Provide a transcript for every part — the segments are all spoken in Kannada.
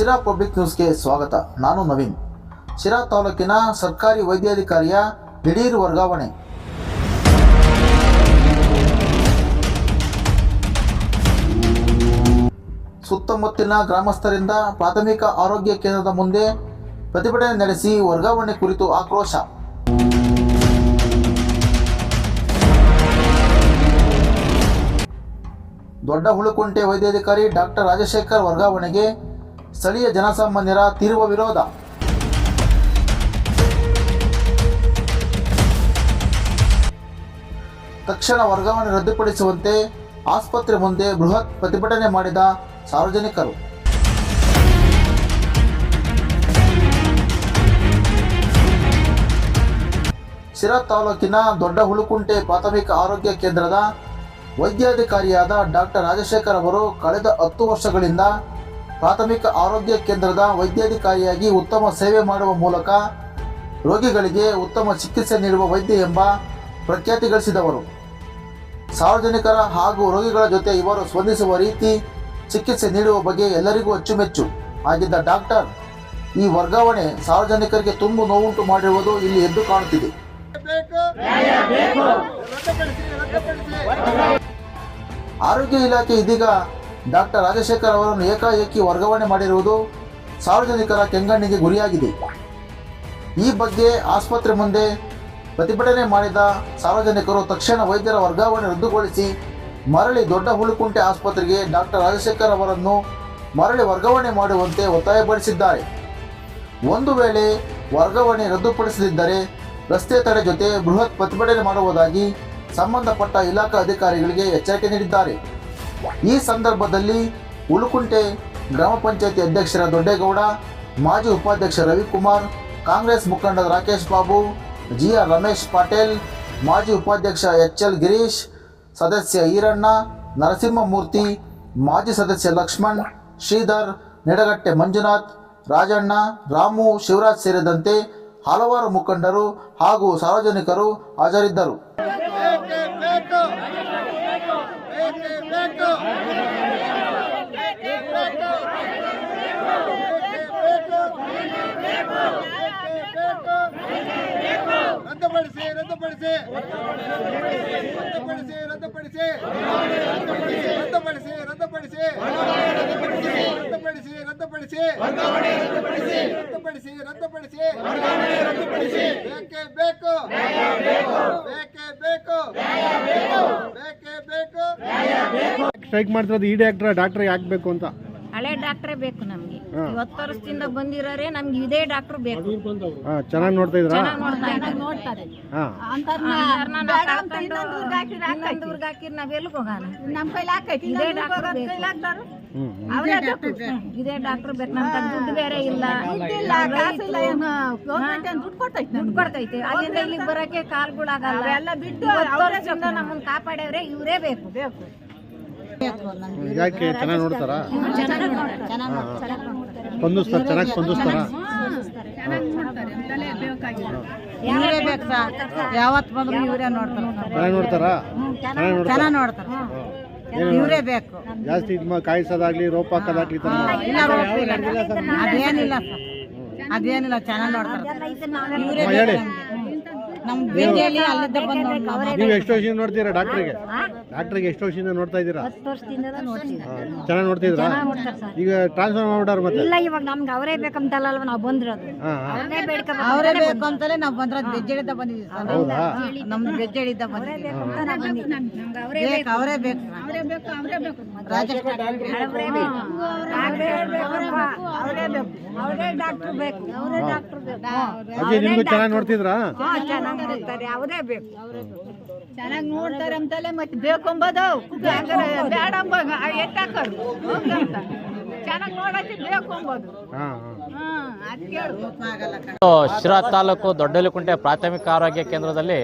ಶಿರಾ ಪಬ್ಲಿಕ್ ನ್ಯೂಸ್ಗೆ ಸ್ವಾಗತ. ನಾನು ನವೀನ್. ಶಿರಾ ತಾಲೂಕಿನ ಸರ್ಕಾರಿ ವೈದ್ಯಾಧಿಕಾರಿಯ ದಿಢೀರ್ ವರ್ಗಾವಣೆ. ಸುತ್ತಮುತ್ತಲಿನ ಗ್ರಾಮಸ್ಥರಿಂದ ಪ್ರಾಥಮಿಕ ಆರೋಗ್ಯ ಕೇಂದ್ರದ ಮುಂದೆ ಪ್ರತಿಭಟನೆ ನಡೆಸಿ ವರ್ಗಾವಣೆ ಕುರಿತು ಆಕ್ರೋಶ. ದೊಡ್ಡ ಹುಳುಕುಂಟೆ ವೈದ್ಯಾಧಿಕಾರಿ ಡಾಕ್ಟರ್ ರಾಜಶೇಖರ್ ವರ್ಗಾವಣೆಗೆ ಸ್ಥಳೀಯ ಜನಸಾಮಾನ್ಯರ ತೀವ್ರ ವಿರೋಧ. ತಕ್ಷಣ ವರ್ಗಾವಣೆ ರದ್ದುಪಡಿಸುವಂತೆ ಆಸ್ಪತ್ರೆ ಮುಂದೆ ಬೃಹತ್ ಪ್ರತಿಭಟನೆ ಮಾಡಿದ ಸಾರ್ವಜನಿಕರು. ಶಿರಾ ತಾಲೂಕಿನ ದೊಡ್ಡ ಹುಳುಕುಂಟೆ ಪ್ರಾಥಮಿಕ ಆರೋಗ್ಯ ಕೇಂದ್ರದ ವೈದ್ಯಾಧಿಕಾರಿಯಾದ ಡಾಕ್ಟರ್ ರಾಜಶೇಖರ್ ಅವರು ಕಳೆದ ಹತ್ತು ವರ್ಷಗಳಿಂದ ಪ್ರಾಥಮಿಕ ಆರೋಗ್ಯ ಕೇಂದ್ರದ ವೈದ್ಯಾಧಿಕಾರಿಯಾಗಿ ಉತ್ತಮ ಸೇವೆ ಮಾಡುವ ಮೂಲಕ ರೋಗಿಗಳಿಗೆ ಉತ್ತಮ ಚಿಕಿತ್ಸೆ ನೀಡುವ ವೈದ್ಯ ಎಂಬ ಪ್ರಖ್ಯಾತಿ ಗಳಿಸಿದವರು ಸಾರ್ವಜನಿಕರ ಹಾಗೂ ರೋಗಿಗಳ ಜೊತೆ ಇವರು ಸ್ಪಂದಿಸುವ ರೀತಿ ಚಿಕಿತ್ಸೆ ನೀಡುವ ಬಗ್ಗೆ ಎಲ್ಲರಿಗೂ ಅಚ್ಚುಮೆಚ್ಚು ಆಗಿದ್ದ ಡಾಕ್ಟರ್ ಈ ವರ್ಗಾವಣೆ ಸಾರ್ವಜನಿಕರಿಗೆ ತುಂಬು ನೋವುಂಟು ಮಾಡಿರುವುದು ಇಲ್ಲಿ ಎದ್ದು ಕಾಣುತ್ತಿದೆ. ಆರೋಗ್ಯ ಇಲಾಖೆ ಇದೀಗ ಡಾಕ್ಟರ್ ರಾಜಶೇಖರ್ ಅವರನ್ನು ಏಕಾಏಕಿ ವರ್ಗಾವಣೆ ಮಾಡಿರುವುದು ಸಾರ್ವಜನಿಕರ ಕೆಂಗಣ್ಣಿಗೆ ಗುರಿಯಾಗಿದೆ. ಈ ಬಗ್ಗೆ ಆಸ್ಪತ್ರೆ ಮುಂದೆ ಪ್ರತಿಭಟನೆ ಮಾಡಿದ ಸಾರ್ವಜನಿಕರು ತಕ್ಷಣ ವೈದ್ಯರ ವರ್ಗಾವಣೆ ರದ್ದುಗೊಳಿಸಿ ಮರಳಿ ದೊಡ್ಡ ಹುಳುಕುಂಟೆ ಆಸ್ಪತ್ರೆಗೆ ಡಾಕ್ಟರ್ ರಾಜಶೇಖರ್ ಅವರನ್ನು ಮರಳಿ ವರ್ಗಾವಣೆ ಮಾಡುವಂತೆ ಒತ್ತಾಯಪಡಿಸಿದ್ದಾರೆ. ಒಂದು ವೇಳೆ ವರ್ಗಾವಣೆ ರದ್ದುಪಡಿಸದಿದ್ದರೆ ರಸ್ತೆ ತಡೆ ಜೊತೆ ಬೃಹತ್ ಪ್ರತಿಭಟನೆ ಮಾಡುವುದಾಗಿ ಸಂಬಂಧಪಟ್ಟ ಇಲಾಖಾ ಅಧಿಕಾರಿಗಳಿಗೆ ಎಚ್ಚರಿಕೆ ನೀಡಿದ್ದಾರೆ. ಈ ಸಂದರ್ಭದಲ್ಲಿ ಉಳುಕುಂಟೆ ಗ್ರಾಮ ಪಂಚಾಯತಿ ಅಧ್ಯಕ್ಷರ ದೊಡ್ಡೇಗೌಡ, ಮಾಜಿ ಉಪಾಧ್ಯಕ್ಷ ರವಿಕುಮಾರ್, ಕಾಂಗ್ರೆಸ್ ಮುಖಂಡ ರಾಕೇಶ್ ಬಾಬು ಜಿ ಆರ್ ರಮೇಶ್ ಪಾಟೇಲ್, ಮಾಜಿ ಉಪಾಧ್ಯಕ್ಷ ಎಚ್ ಎಲ್ ಗಿರೀಶ್, ಸದಸ್ಯ ಈರಣ್ಣ, ನರಸಿಂಹಮೂರ್ತಿ, ಮಾಜಿ ಸದಸ್ಯ ಲಕ್ಷ್ಮಣ್, ಶ್ರೀಧರ್, ನಿಡಗಟ್ಟೆ ಮಂಜುನಾಥ್, ರಾಜಣ್ಣ, ರಾಮು, ಶಿವರಾಜ್ ಸೇರಿದಂತೆ ಹಲವಾರು ಮುಖಂಡರು ಹಾಗೂ ಸಾರ್ವಜನಿಕರು ಹಾಜರಿದ್ದರು ಬೇಕೇ ಬೇಕು ಬೇಕೇ ಬೇಕು ಬೇಕೇ ಬೇಕು ರದ್ದುಪಡಿಸಿ ರದ್ದುಪಡಿಸಿ. ರದ್ದುಪಡಿಸಿ ರದ್ದುಪಡಿಸಿ. ರದ್ದುಪಡಿಸಿ ರದ್ದುಪಡಿಸಿ. ರದ್ದುಪಡಿಸಿ ರದ್ದುಪಡಿಸಿ. ರದ್ದುಪಡಿಸಿ ರದ್ದುಪಡಿಸಿ. ಬೇಕೇ ಬೇಕು. ಬೇಕೇ ಬೇಕು. ಬೇಕೇ ಬೇಕು. ಸ್ಟ್ರೈಕ್ ಮಾಡ್ತಿರೋದು ಈ ಡಾಕ್ಟ್ರ ಡಾಕ್ಟ್ರಿಗೆ ಹಾಕ್ಬೇಕು ಅಂತ? ಡಾಕ್ಟ್ರೇ ಬೇಕು ನಮ್ಗೆ. ಇವತ್ತು ವರ್ಷದಿಂದ ಬಂದಿರೋರೆ ನಮ್ಗೆ ಇದೇ ಡಾಕ್ಟರ್ ಬೇಕು. ಹಾ ಚೆನ್ನಾಗಿ ನೋಡ್ತಾ ಇದ್ರೆ? ಚೆನ್ನಾಗಿ ನೋಡ್ತಾರೆ. ಹಾ. ಇನ್ನೊಂದು ಊರ್ಗ್ ಹಾಕಿರ್ ನಾವ್ ಎಲ್ಲಿಗ್ ಹೋಗೋಣ? ನಮ್ ಕೈಲಿ ಹಾಕೈತಿ. ಇದೇ ಡಾಕ್ಟರ್ ಬೇಕು. ಹ್ಮ್ ಅವರೇ ಇದೇ ಡಾಕ್ಟರ್ ಬೇಕು. ನಮ್ ತಗ ದುಡ್ಡು ಬೇರೆ ಇಲ್ಲ. ದುಡ್ಡು ಕೊಡ್ತೈತೆ ಅಲ್ಲಿಂದ ಇಲ್ಲಿಗೆ ಬರಕ್ಕೆ ಕಾಲ್ಗಳಾಗಲ್ಲ. ಎಲ್ಲ ಬಿಟ್ಟು ನಮ್ಮನ್ನ ಕಾಪಾಡ್ಯವ್ರೆ ಇವರೇ ಬೇಕು. ಬೇಕು. ಯಾಕೆ ಚೆನ್ನಾಗಿ ನೋಡ್ತಾರಾ? ಸ್ಪಂದಿಸ್ತಾರ ಚೆನ್ನಾಗಿ ಸ್ಪಂದಿಸ್ತಾರ ಇವರೇ ಬೇಕು? ಸರ್ ಯಾವತ್ತು ಬಂದ್ರು ಇವರೇ ನೋಡ್ತಾರೆ. ಚೆನ್ನಾಗಿ ನೋಡ್ತಾರಾ? ಚೆನ್ನಾಗಿ ನೋಡ್ತಾರ? ಚೆನ್ನಾಗಿ ನೋಡ್ತಾರೆ. ಇವರೇ ಬೇಕು. ಜಾಸ್ತಿ ಇದ್ ಮಾ- ಕಾಯಿಸೋದಾಗ್ಲಿ ರೋಪ್ ಹಾಕೋದಾಗ್ಲಿ ಈ ಥರ ಮಾಡಲ್ಲ. ಇಲ್ಲ ರೋಪಿಲ್ಲ. ಅದೇನಿಲ್ಲ ಸರ್. ಅದೇನಿಲ್ಲ ಚೆನ್ನಾಗಿ ನೋಡ್ತಾರೆ. ಇವರೇ ನಮ್ಮ ಬೆಂಕಿಯಲ್ಲಿ ಅಲ್ಲಿದ್ದ ಬಂದು ನೀವು ಎಷ್ಟು ವರ್ಷದಿಂದ ನೋಡ್ತೀರಾ ಡಾಕ್ಟ್ರಿಗೆ? ಡಾಕ್ಟ್ರಿಗೆ ಎಷ್ಟು ವರ್ಷದಿಂದ ನೋಡ್ತಾ ಇದ್ದೀರಾ? ಹತ್ತು ವರ್ಷದಿಂದ ನೋಡ್ತೀವಿ ಚೆನ್ನಾಗಿ ನೋಡ್ತಿದ್ರಾ ಈಗ ಟ್ರಾನ್ಸ್ಫರ್ ಮಾಡ್ಬಿಟ್ಟಾರ ಮತ್ತೆ? ಇಲ್ಲ ಇವಾಗ ನಮ್ಗೆ ಅವರೇ ಬೇಕಂತಲ್ಲ ಅಲ್ವಾ ನಾವು ಬಂದಿರೋದು. ಹಾ ಹಾ. ಅವರೇ ಬೇಡ್ಕೋಬೇಕು ಅವರೇ ಬೇಕು ಅಂತಲೇ ನಾವು ಬಂದ್ರ ಬೆಜ್ಜಡಿದ್ದ ಬಂದಿದ್ದೀವಿ ಸರ್. ಹೌದಾ? ನಮ್ದು ಬೆಜ್ಜಡಿದ್ದ ಬಂದಿದ್ದೀವಿ. ಅವರೇ ಬೇಕು ಅವರೇ ಬೇಕು. ಅಜ್ಜಿ ಚೆನ್ನಾಗಿ ನೋಡ್ತಿದ್ರಾ? ನೋಡ್ತಾರೆ. ಅಂತಲೇ ಮತ್ತೆ ಬೇಕು ಬೇಡ ಶಿರಾ ತಾಲೂಕು ದೊಡ್ಡಲಿಕುಂಟೆ ಪ್ರಾಥಮಿಕ ಆರೋಗ್ಯ ಕೇಂದ್ರದಲ್ಲಿ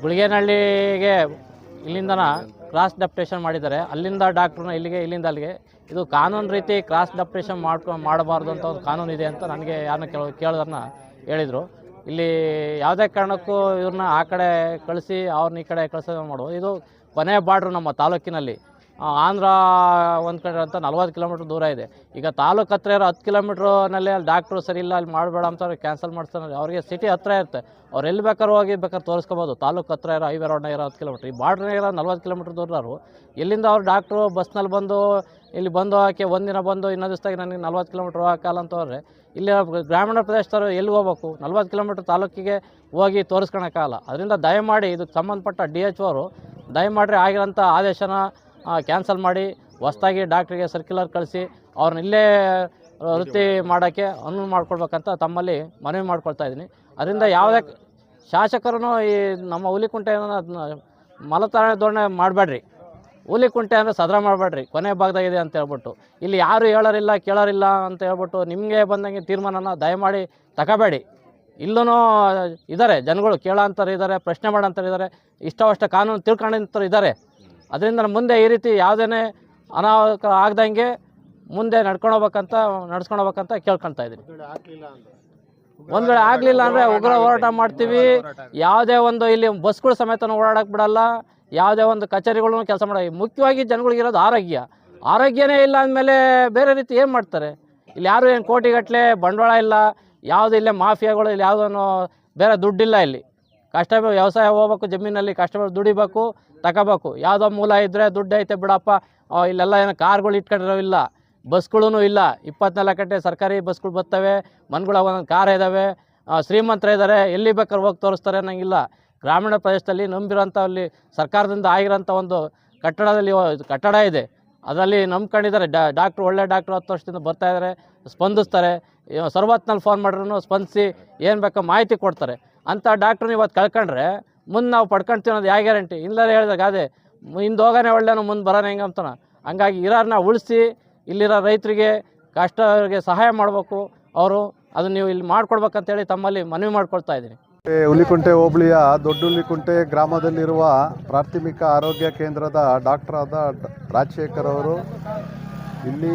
ಗುಳಿಗೆನಹಳ್ಳಿಗೆ ಇಲ್ಲಿಂದನ ಕ್ರಾಸ್ ಡಪ್ಟೇಷನ್ ಮಾಡಿದ್ದಾರೆ. ಅಲ್ಲಿಂದ ಡಾಕ್ಟ್ರನ್ನ ಇಲ್ಲಿಗೆ, ಇಲ್ಲಿಂದ ಅಲ್ಲಿಗೆ. ಇದು ಕಾನೂನು ರೀತಿ ಕ್ರಾಸ್ ಡಪ್ಟೇಷನ್ ಮಾಡ್ಕೊ, ಮಾಡಬಾರ್ದು ಅಂತ ಒಂದು ಕಾನೂನು ಇದೆ ಅಂತ ನನಗೆ ಯಾರನ್ನ ಕೇಳೋ, ಕೇಳೋದನ್ನ ಹೇಳಿದರು. ಇಲ್ಲಿ ಯಾವುದೇ ಕಾರಣಕ್ಕೂ ಇವ್ರನ್ನ ಆ ಕಡೆ ಕಳಿಸಿ, ಅವ್ರನ್ನ ಈ ಕಡೆ ಕಳಿಸೋದು ಮಾಡೋದು ಇದು ಕೊನೆ ಬಾಡ್ರು ನಮ್ಮ ತಾಲೂಕಿನಲ್ಲಿ. ಆಂಧ್ರ ಒಂದು ಕಡೆ ಅಂತ ನಲ್ವತ್ತು ಕಿಲೋಮೀಟ್ರ್ ದೂರ ಇದೆ. ಈಗ ತಾಲೂಕು ಹತ್ರ ಇರೋ ಹತ್ತು ಕಿಲೋಮೀಟ್ರ್ನಲ್ಲಿ ಅಲ್ಲಿ ಡಾಕ್ಟ್ರು ಸರಿ ಇಲ್ಲ, ಅಲ್ಲಿ ಮಾಡಬೇಡ ಅಂತ ಕ್ಯಾನ್ಸಲ್ ಮಾಡ್ತಾರೆ ಅವ್ರಿಗೆ ಸಿಟಿ ಹತ್ರ ಇರುತ್ತೆ. ಅವ್ರು ಎಲ್ಲಿ ಬೇಕಾದ್ರೂ ಹೋಗಿ ಬೇಕಾದ್ರೆ ತೋರಿಸ್ಕೋಬೋದು. ತಾಲೂಕು ಹತ್ರ ಇರೋ ಹೈವೇ ರೋಡ್ನ ಇರೋ ಹತ್ತು ಕಿಲೋಮೀಟ್ರ್. ಈ ಬಾರ್ಡ್ನಾಗ ಇರೋ ನಲ್ವತ್ತು ಕಿಲೋಮೀಟ್ರ್ ದೂರವರು ಎಲ್ಲಿಂದ ಅವ್ರು ಡಾಕ್ಟ್ರು ಬಸ್ನಲ್ಲಿ ಬಂದು, ಇಲ್ಲಿ ಬಂದು ಹಾಕಿ ಒಂದಿನ ಬಂದು ಇನ್ನೊಂದು ದಿವಸದಾಗ ನನಗೆ ನಲ್ವತ್ತು ಕಿಲೋಮೀಟ್ರ್ ಹೋಗಕ್ಕಲ್ಲ ಅಂತ ಇಲ್ಲಿ ಗ್ರಾಮೀಣ ಪ್ರದೇಶದವ್ರು ಎಲ್ಲಿ ಹೋಗ್ಬೇಕು? ನಲ್ವತ್ತು ಕಿಲೋಮೀಟ್ರ್ ತಾಲೂಕಿಗೆ ಹೋಗಿ ತೋರಿಸ್ಕೊಳಕ್ಕಾಗಲ್ಲ ಅದರಿಂದ ದಯಮಾಡಿ ಇದಕ್ಕೆ ಸಂಬಂಧಪಟ್ಟ ಡಿ ಎಚ್ ಅವರು ದಯಮಾಡಿ ಆಗಿರೋಂಥ ಆದೇಶನ ಕ್ಯಾನ್ಸಲ್ ಮಾಡಿ ಹೊಸ್ದಾಗಿ ಡಾಕ್ಟ್ರಿಗೆ ಸರ್ಕ್ಯುಲರ್ ಕಳಿಸಿ ಅವ್ರನ್ನ ಇಲ್ಲೇ ವೃತ್ತಿ ಮಾಡೋಕ್ಕೆ ಅನುವು ಮಾಡ್ಕೊಡ್ಬೇಕಂತ ತಮ್ಮಲ್ಲಿ ಮನವಿ ಮಾಡ್ಕೊಳ್ತಾ ಇದ್ದೀನಿ. ಅದರಿಂದ ಯಾವುದೇ ಶಾಸಕರು ಈ ನಮ್ಮ ಹುಲಿಕುಂಟೆ ಮಲತಾಣ ಧೋರಣೆ ಮಾಡಬೇಡ್ರಿ. ಹುಲಿಕುಂಟೆ ಅಂದರೆ ಸದರ ಮಾಡಬೇಡ್ರಿ, ಕೊನೆ ಭಾಗದಾಗಿದೆ ಅಂತ ಹೇಳ್ಬಿಟ್ಟು. ಇಲ್ಲಿ ಯಾರು ಹೇಳೋರಿಲ್ಲ, ಕೇಳೋರಿಲ್ಲ ಅಂತ ಹೇಳ್ಬಿಟ್ಟು ನಿಮಗೆ ಬಂದಂಗೆ ತೀರ್ಮಾನನ ದಯಮಾಡಿ ತಗೋಬೇಡಿ. ಇಲ್ಲೂ ಇದ್ದಾರೆ, ಜನಗಳು ಕೇಳೋಂಥವ್ರು ಇದ್ದಾರೆ, ಪ್ರಶ್ನೆ ಮಾಡೋಂಥವ್ರು ಇದ್ದಾರೆ, ಇಷ್ಟವಷ್ಟ ಕಾನೂನು ತಿಳ್ಕೊಂಡಂಥವ್ರು ಇದ್ದಾರೆ. ಅದರಿಂದ ಮುಂದೆ ಈ ರೀತಿ ಯಾವುದೇ ಅನಾಹುತ ಆಗ್ದಂಗೆ ಮುಂದೆ ನಡ್ಕೊಂಡು ಹೋಗ್ಬೇಕಂತ ನಡ್ಸ್ಕೊಂಡು ಹೋಗ್ಬೇಕಂತ ಕೇಳ್ಕೊಳ್ತಾ ಇದ್ದೀನಿ. ಒಂದು ವೇಳೆ ಆಗಲಿಲ್ಲ ಅಂದರೆ ಉಗ್ರ ಹೋರಾಟ ಮಾಡ್ತೀವಿ. ಯಾವುದೇ ಒಂದು ಇಲ್ಲಿ ಬಸ್ಗಳು ಸಮೇತ ಓಡಾಡಕ್ಕೆ ಬಿಡಲ್ಲ. ಯಾವುದೇ ಒಂದು ಕಚೇರಿಗಳನ್ನು ಕೆಲಸ ಮಾಡ ಮುಖ್ಯವಾಗಿ ಜನಗಳಿಗಿರೋದು ಆರೋಗ್ಯ. ಆರೋಗ್ಯನೇ ಇಲ್ಲ ಅಂದಮೇಲೆ ಬೇರೆ ರೀತಿ ಏನು ಮಾಡ್ತಾರೆ? ಇಲ್ಲಿ ಯಾರು ಏನು ಕೋಟಿಗಟ್ಟಲೆ ಬಂಡವಾಳ ಇಲ್ಲ ಯಾವುದು ಇಲ್ಲೇ ಮಾಫಿಯಾಗಳು ಇಲ್ಲಿ ಯಾವುದನ್ನು ಬೇರೆ ದುಡ್ಡಿಲ್ಲ ಇಲ್ಲಿ. ಕಷ್ಟ ವ್ಯವಸಾಯ ಹೋಗ್ಬೇಕು, ಜಮೀನಲ್ಲಿ ಕಷ್ಟಪಟ್ಟು ದುಡಿಬೇಕು, ತಗೋಬೇಕು. ಯಾವುದೋ ಮೂಲ ಇದ್ದರೆ ದುಡ್ಡು ಐತೆ ಬಿಡಪ್ಪ. ಇಲ್ಲೆಲ್ಲ ಏನು ಕಾರ್ಗಳು ಇಟ್ಕೊಂಡಿರೋ ಇಲ್ಲ ಬಸ್ಗಳೂ ಇಲ್ಲ. ಇಪ್ಪತ್ನಾಲ್ಕು ಗಂಟೆ ಸರ್ಕಾರಿ ಬಸ್ಗಳು ಬರ್ತವೆ ಮನ್ಗಳ ಒಂದೊಂದು ಕಾರ್ ಇದ್ದಾವೆ ಶ್ರೀಮಂತರ ಇದ್ದಾರೆ ಎಲ್ಲಿ ಬೇಕಾದ್ರೆ ಹೋಗಿ ತೋರಿಸ್ತಾರೆ ಅನ್ನೋಂಗಿಲ್ಲ. ಗ್ರಾಮೀಣ ಪ್ರದೇಶದಲ್ಲಿ ನಂಬಿರೋಂಥ ಅಲ್ಲಿ ಸರ್ಕಾರದಿಂದ ಆಗಿರೋಂಥ ಒಂದು ಕಟ್ಟಡದಲ್ಲಿ ಕಟ್ಟಡ ಇದೆ. ಅದರಲ್ಲಿ ನಂಬ್ಕೊಂಡಿದ್ದಾರೆ. ಡಾಕ್ಟ್ರು, ಒಳ್ಳೆ ಡಾಕ್ಟ್ರು ಹತ್ತು ವರ್ಷದಿಂದ ಬರ್ತಾ ಇದ್ದಾರೆ ಸ್ಪಂದಿಸ್ತಾರೆ. ಸರ್ವತ್ನಲ್ಲಿ ಫೋನ್ ಮಾಡಿದ್ರು ಸ್ಪಂದಿಸಿ, ಏನು ಬೇಕೋ ಮಾಹಿತಿ ಕೊಡ್ತಾರೆ. ಅಂಥ ಡಾಕ್ಟ್ರನ್ನ ಇವತ್ತು ಕಳ್ಕೊಂಡ್ರೆ ಮುಂದೆ ನಾವು ಪಡ್ಕೊಳ್ತೀವಿ ಅನ್ನೋದು ಯಾವ ಗ್ಯಾರಂಟಿ? ಇಲ್ಲದೇ ಹೇಳಿದಾಗ ಅದೇ, ಹಿಂದೆ ಒಳ್ಳೆನೋ, ಮುಂದೆ ಬರೋಣ ಹೆಂಗೆ ಅಂತಾನೆ? ಹಂಗಾಗಿ ಇರೋರನ್ನ ಉಳಿಸಿ, ಇಲ್ಲಿರೋ ರೈತರಿಗೆ ಕಷ್ಟರಿಗೆ ಸಹಾಯ ಮಾಡಬೇಕು. ಅವರು ಅದು ನೀವು ಇಲ್ಲಿ ಮಾಡ್ಕೊಡ್ಬೇಕಂತೇಳಿ ತಮ್ಮಲ್ಲಿ ಮನವಿ ಮಾಡ್ಕೊಳ್ತಾ ಇದ್ದೀನಿ. ಹುಲಿಕುಂಟೆ ಹೋಬಳಿಯ ದೊಡ್ಡ ಹುಲಿಕುಂಟೆ ಗ್ರಾಮದಲ್ಲಿರುವ ಪ್ರಾಥಮಿಕ ಆರೋಗ್ಯ ಕೇಂದ್ರದ ಡಾಕ್ಟರ್ ಆದ ರಾಜಶೇಖರ್ ಅವರು ಇಲ್ಲಿ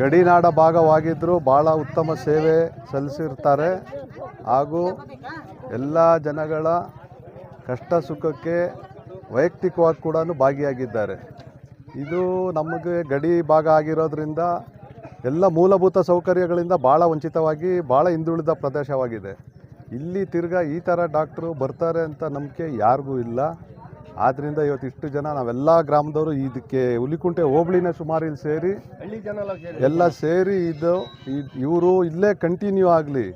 ಗಡಿನಾಡ ಭಾಗವಾಗಿದ್ದರೂ ಭಾಳ ಉತ್ತಮ ಸೇವೆ ಸಲ್ಲಿಸಿರ್ತಾರೆ. ಹಾಗೂ ಎಲ್ಲ ಜನಗಳ ಕಷ್ಟ ಸುಖಕ್ಕೆ ವೈಯಕ್ತಿಕವಾಗಿ ಕೂಡ ಭಾಗಿಯಾಗಿದ್ದಾರೆ. ಇದು ನಮಗೆ ಗಡಿ ಭಾಗ ಆಗಿರೋದ್ರಿಂದ ಎಲ್ಲ ಮೂಲಭೂತ ಸೌಕರ್ಯಗಳಿಂದ ಭಾಳ ವಂಚಿತವಾಗಿ ಭಾಳ ಹಿಂದುಳಿದ ಪ್ರದೇಶವಾಗಿದೆ. ಇಲ್ಲಿ ತಿರ್ಗಾ ಈ ಥರ ಡಾಕ್ಟ್ರು ಬರ್ತಾರೆ ಅಂತ ನಂಬಿಕೆ ಯಾರಿಗೂ ಇಲ್ಲ. ಆದ್ದರಿಂದ ಇವತ್ತು ಇಷ್ಟು ಜನ ನಾವೆಲ್ಲ ಗ್ರಾಮದವರು ಇದಕ್ಕೆ ಹುಲಿಕುಂಟೆ ಹೋಬಳಿನ ಸುಮಾರು ಇಲ್ಲಿ ಸೇರಿ. ಎಲ್ಲ ಸೇರಿ ಇದು ಇವರು ಇಲ್ಲೇ ಕಂಟಿನ್ಯೂ ಆಗಲಿ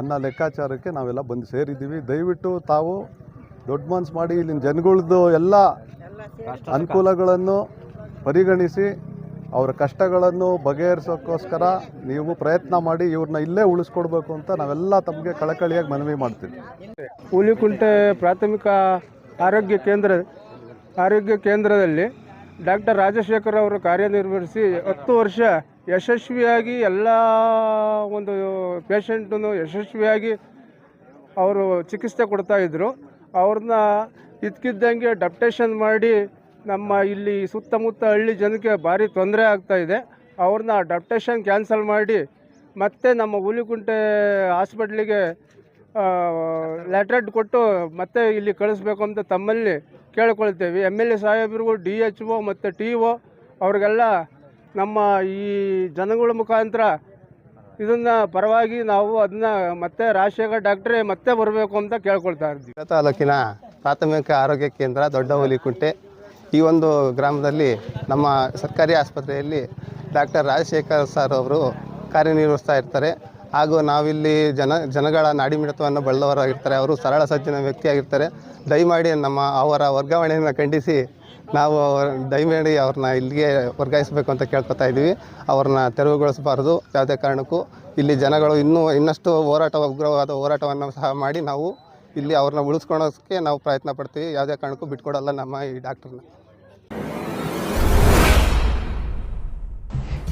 ಅನ್ನೋ ಲೆಕ್ಕಾಚಾರಕ್ಕೆ ನಾವೆಲ್ಲ ಬಂದು ಸೇರಿದ್ದೀವಿ. ದಯವಿಟ್ಟು ತಾವು ದೊಡ್ಡ ಮನ್ಸು ಮಾಡಿ ಇಲ್ಲಿನ ಜನಗಳದ್ದು ಎಲ್ಲ ಅನುಕೂಲಗಳನ್ನು ಪರಿಗಣಿಸಿ ಅವರ ಕಷ್ಟಗಳನ್ನು ಬಗೆಹರಿಸೋಕ್ಕೋಸ್ಕರ ನೀವು ಪ್ರಯತ್ನ ಮಾಡಿ ಇವ್ರನ್ನ ಇಲ್ಲೇ ಉಳಿಸ್ಕೊಡ್ಬೇಕು ಅಂತ ನಾವೆಲ್ಲ ತಮಗೆ ಕಳಕಳಿಯಾಗಿ ಮನವಿ ಮಾಡ್ತೀವಿ. ಹುಲಿಕುಂಟೆ ಪ್ರಾಥಮಿಕ ಆರೋಗ್ಯ ಕೇಂದ್ರ, ಆರೋಗ್ಯ ಕೇಂದ್ರದಲ್ಲಿ ಡಾಕ್ಟರ್ ರಾಜಶೇಖರ್ ಅವರು ಕಾರ್ಯನಿರ್ವಹಿಸಿ ಹತ್ತು ವರ್ಷ ಯಶಸ್ವಿಯಾಗಿ ಎಲ್ಲ ಒಂದು ಪೇಷಂಟನ್ನು ಯಶಸ್ವಿಯಾಗಿ ಅವರು ಚಿಕಿತ್ಸೆ ಕೊಡ್ತಾ ಇದ್ದರು ಅವ್ರನ್ನ ಇದ್ಕಿದ್ದಂಗೆ ಡಪ್ಟೇಷನ್ ಮಾಡಿ ನಮ್ಮ ಇಲ್ಲಿ ಸುತ್ತಮುತ್ತ ಹಳ್ಳಿ ಜನಕ್ಕೆ ಭಾರಿ ತೊಂದರೆ ಆಗ್ತಾ ಇದೆ. ಅವ್ರನ್ನ ಡಪ್ಟೇಷನ್ ಕ್ಯಾನ್ಸಲ್ ಮಾಡಿ ಮತ್ತೆ ನಮ್ಮ ಹುಲಿಕುಂಟೆ ಹಾಸ್ಪಿಟ್ಲಿಗೆ ಲೆಟ್ರೆಟ್ ಕೊಟ್ಟು ಮತ್ತೆ ಇಲ್ಲಿ ಕಳಿಸ್ಬೇಕು ಅಂತ ತಮ್ಮಲ್ಲಿ ಕೇಳಿಕೊಳ್ತೇವೆ. ಎಂ ಎಲ್ ಎ ಸಾಹೇಬರಿಗೂ ಡಿ ಎಚ್ ಒ ಮತ್ತು ಟಿ ಒ ಅವ್ರಿಗೆಲ್ಲ ನಮ್ಮ ಈ ಜನಗಳ ಮುಖಾಂತರ ಇದನ್ನು ಪರವಾಗಿ ನಾವು ಅದನ್ನ ಮತ್ತೆ ರಾಜಶೇಖರ್ ಡಾಕ್ಟ್ರೇ ಮತ್ತೆ ಬರಬೇಕು ಅಂತ ಕೇಳ್ಕೊಳ್ತಾ ಇದ್ದೀವಿ. ತಾಲೂಕಿನ ಪ್ರಾಥಮಿಕ ಆರೋಗ್ಯ ಕೇಂದ್ರ ದೊಡ್ಡ ಹುಲಿಕುಂಟೆ ಈ ಒಂದು ಗ್ರಾಮದಲ್ಲಿ ನಮ್ಮ ಸರ್ಕಾರಿ ಆಸ್ಪತ್ರೆಯಲ್ಲಿ ಡಾಕ್ಟರ್ ರಾಜಶೇಖರ್ ಸರ್ ಅವರು ಕಾರ್ಯನಿರ್ವಹಿಸ್ತಾ ಇರ್ತಾರೆ. ಹಾಗೂ ನಾವಿಲ್ಲಿ ಜನ, ಜನಗಳ ನಾಡಿಮಿಡಿತವನ್ನು ಬಳ್ಳವರಾಗಿರ್ತಾರೆ ಅವರು ಸರಳ ಸಜ್ಜನ ವ್ಯಕ್ತಿಯಾಗಿರ್ತಾರೆ. ದಯಮಾಡಿ ನಮ್ಮ ಅವರ ವರ್ಗಾವಣೆಯನ್ನು ಖಂಡಿಸಿ ನಾವು ದಯಮಾಡಿ ಅವ್ರನ್ನ ಇಲ್ಲಿಗೆ ವರ್ಗಾಯಿಸಬೇಕು ಅಂತ ಕೇಳ್ಕೊತಾ ಇದ್ದೀವಿ. ಅವ್ರನ್ನ ತೆರವುಗೊಳಿಸಬಾರ್ದು. ಯಾವುದೇ ಕಾರಣಕ್ಕೂ ಇಲ್ಲಿ ಜನಗಳು ಇನ್ನೂ, ಇನ್ನಷ್ಟು ಹೋರಾಟ, ಉಗ್ರವಾದ ಹೋರಾಟವನ್ನು ಸಹ ಮಾಡಿ ನಾವು ಇಲ್ಲಿ ಅವ್ರನ್ನ ಉಳಿಸ್ಕೊಳೋಕ್ಕೆ ನಾವು ಪ್ರಯತ್ನ ಪಡ್ತೀವಿ. ಯಾವುದೇ ಕಾರಣಕ್ಕೂ ಬಿಟ್ಕೊಡಲ್ಲ ನಮ್ಮ ಈ ಡಾಕ್ಟ್ರನ್ನ